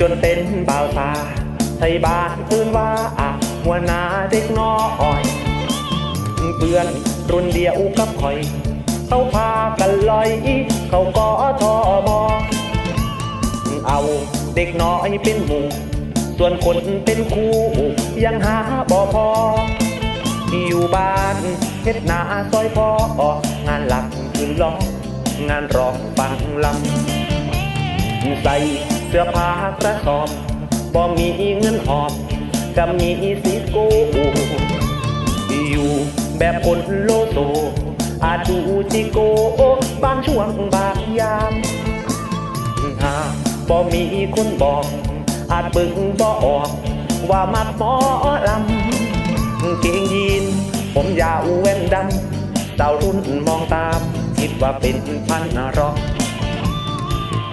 จนเป็นบ่าวตาไทยบ้านเพื่อนว่าอะหัวหน้าเด็กน้อยเพื่อนรุ่นเดียวกับคอย เขาพากันลอยเขาก็ทอบอเอาเด็กน้อยเป็นหมู่ส่วนคนเป็นครูยังหาบ่พออยู่บ้านเฮ็ดนาซอยพองานหลักคือร้อง งานร้องฟังลำใส่ สื้อผ้ากระสอบบ่มีเงินหอบก็มีสีโกอยู่แบบคนโลโซอาจดูจิโกบางช่วงบางยามหาบ่มีคนบอก อาจเบึงบ่ออก ว่ามักหมอลำเกงยีน ผมยาวแว่นดำเจ้ารุ่นมองตาม คิดว่าเป็นพันรอก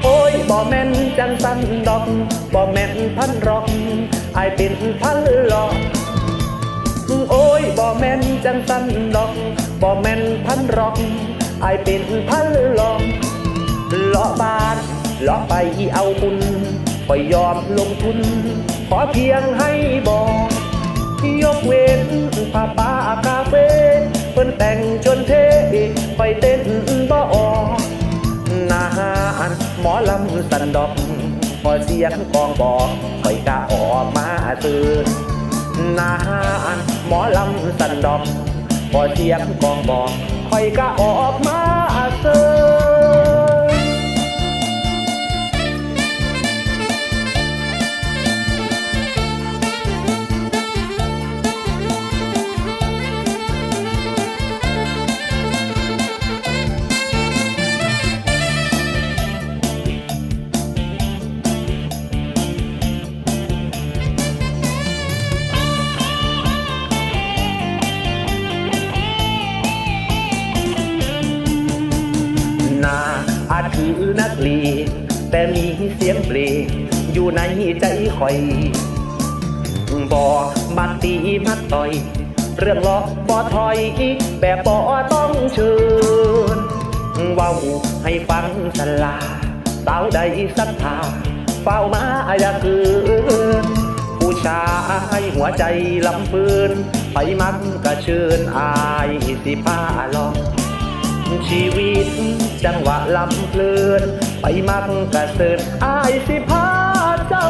โอ้ยบ่แม่นจังสันดอกบ่แม่นพันรอกอายเป็นพันหลอกโอ้ยบ่แม่นจังสันดอกบ่แม่นพันรอกอายเป็นพันหลอกเลาะบานเลาะไปเอาบุญคอยยอมลงทุน ขอเพียงให้บอก ลำสันดอกพอเสียงกองบอกคอยกะออกมาตื่นนานหมอลำสันดอกพอเสียงกองบอกคอยกะออกมา คือนักเลงแต่มีเสียงเพลงอยู่ในใจคอยบ่มักตีมักต่อย เรื่องล้อบ่ถอยแบบบ่ต้องเชิญเว้าให้ฟังสลาสาวใดศรัทาเฝ้ามาอย่าเกินผู้ชายหัวใจลำพืนไปมักกระเชิญอายสิพาลอง ชีวิต จังหวะลำเพลิน ไปมักกระเซินอายสิพาเจ้า